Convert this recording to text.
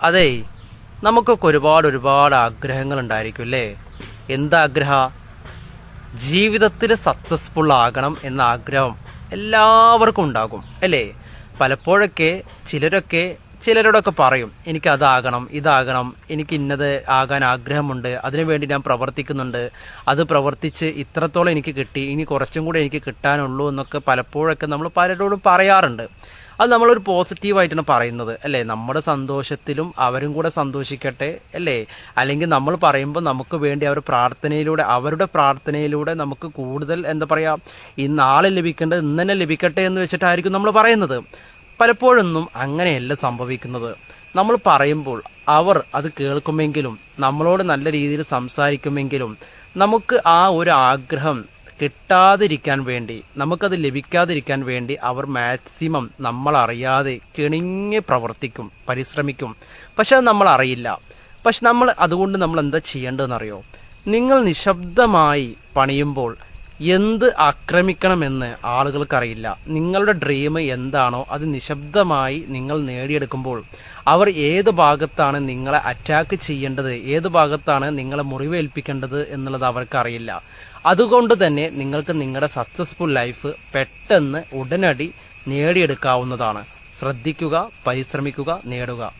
അതെ നമുക്കൊക്കെ ഒരുപാട് ഒരുപാട് ആഗ്രഹങ്ങൾ ഉണ്ടായിരിക്കും അല്ലേ എന്താഗ്രഹ ജീവിതത്തിൽ സക്സസ്ഫുൾ ആകണം എന്ന ആഗ്രഹം എല്ലാവർക്കും ഉണ്ടാകും അല്ലേ? പലപ്പോഴൊക്കെ ചിലരൊക്കെ ചിലരോടൊക്കെ പറയും എനിക്ക് അതാകണം ഇതാകണം എനിക്ക് ഇന്നത് ആകാൻ ആഗ്രഹമുണ്ട് അതിനുവേണ്ടി ഞാൻ പ്രവർത്തിക്കുന്നുണ്ട് അത് പ്രവർത്തിച്ച് ഇത്രത്തോളം എനിക്ക് കിട്ടി ഇനി കുറച്ചും കൂടെ എനിക്ക് കിട്ടാനുള്ളൂ എന്നൊക്കെ പലപ്പോഴൊക്കെ നമ്മൾ പലരോടും പറയാറുണ്ട്. അത് നമ്മളൊരു പോസിറ്റീവായിട്ടാണ് പറയുന്നത് അല്ലേ? നമ്മുടെ സന്തോഷത്തിലും അവരും കൂടെ സന്തോഷിക്കട്ടെ അല്ലേ? അല്ലെങ്കിൽ നമ്മൾ പറയുമ്പോൾ നമുക്ക് വേണ്ടി അവർ പ്രാർത്ഥനയിലൂടെ അവരുടെ പ്രാർത്ഥനയിലൂടെ നമുക്ക് കൂടുതൽ എന്താ പറയുക ഈ നാളെ ലഭിക്കേണ്ടത് ഇന്ന് ലഭിക്കട്ടെ എന്ന് വെച്ചിട്ടായിരിക്കും നമ്മൾ പറയുന്നത്. പലപ്പോഴൊന്നും അങ്ങനെയല്ല സംഭവിക്കുന്നത്. നമ്മൾ പറയുമ്പോൾ അവർ അത് കേൾക്കുമെങ്കിലും നമ്മളോട് നല്ല രീതിയിൽ സംസാരിക്കുമെങ്കിലും നമുക്ക് ആ ഒരു ആഗ്രഹം കിട്ടാതിരിക്കാൻ വേണ്ടി നമുക്കത് ലഭിക്കാതിരിക്കാൻ വേണ്ടി അവർ മാക്സിമം നമ്മൾ അറിയാതെ കിണിങ്ങി പ്രവർത്തിക്കും പരിശ്രമിക്കും. പക്ഷെ അത് നമ്മൾ അറിയില്ല പക്ഷെ നമ്മൾ അതുകൊണ്ട് നമ്മൾ എന്താ ചെയ്യേണ്ടതെന്നറിയോ? നിങ്ങൾ നിശബ്ദമായി പണിയുമ്പോൾ എന്ത് ആക്രമിക്കണമെന്ന് ആളുകൾക്കറിയില്ല. നിങ്ങളുടെ ഡ്രീം എന്താണോ അത് നിശബ്ദമായി നിങ്ങൾ നേടിയെടുക്കുമ്പോൾ അവർ ഏത് ഭാഗത്താണ് നിങ്ങളെ അറ്റാക്ക് ചെയ്യേണ്ടത് ഏത് ഭാഗത്താണ് നിങ്ങളെ മുറിവേൽപ്പിക്കേണ്ടത് എന്നുള്ളത് അവർക്കറിയില്ല. അതുകൊണ്ട് തന്നെ നിങ്ങൾക്ക് നിങ്ങളുടെ സക്സസ്ഫുൾ ലൈഫ് പെട്ടെന്ന് ഉടനടി നേടിയെടുക്കാവുന്നതാണ്. ശ്രദ്ധിക്കുക പരിശ്രമിക്കുക നേടുക.